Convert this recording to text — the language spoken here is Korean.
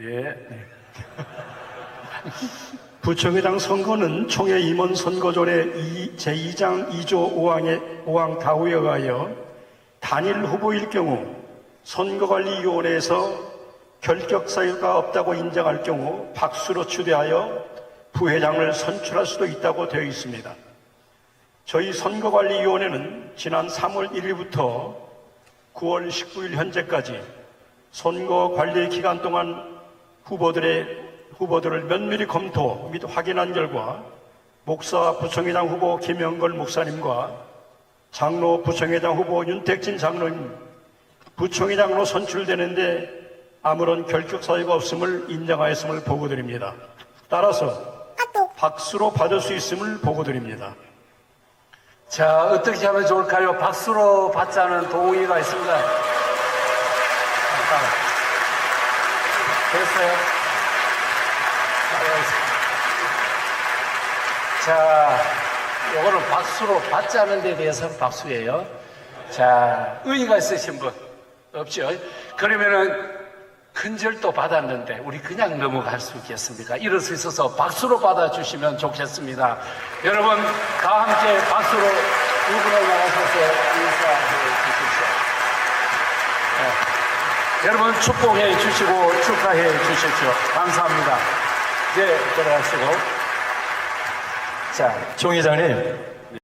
예. 네. 부총회장 선거는 총회 임원 선거조례 제2장 2조 5항의 5항 다우에 의하여 단일 후보일 경우 선거관리위원회에서 결격 사유가 없다고 인정할 경우 박수로 추대하여 부회장을 선출할 수도 있다고 되어 있습니다. 저희 선거관리위원회는 지난 3월 1일부터 9월 19일 현재까지 선거 관리 기간 동안 후보들의 후보들을 면밀히 검토 및 확인한 결과 목사 부총회장 후보 김영걸 목사님과 장로 부총회장 후보 윤택진 장로님 부총회장으로 선출되는데 아무런 결격 사유가 없음을 인정하였음을 보고드립니다. 따라서 박수로 받을 수 있음을 보고드립니다. 자, 어떻게 하면 좋을까요? 박수로 받자는 동의가 있습니다. 됐어요? 자, 요거는 박수로 받자는 데 대해서는 박수예요. 자, 의의가 있으신 분? 없죠? 그러면은 큰절도 받았는데 우리 그냥 넘어갈 수 있겠습니까? 이럴 수 있어서 박수로 받아주시면 좋겠습니다. 여러분 다 함께 박수로 이분을 나가셔서 인사해 주십시오. 네. 여러분 축복해 주시고 축하해 주십시오. 감사합니다. 이제 들어가시고 종 회장님,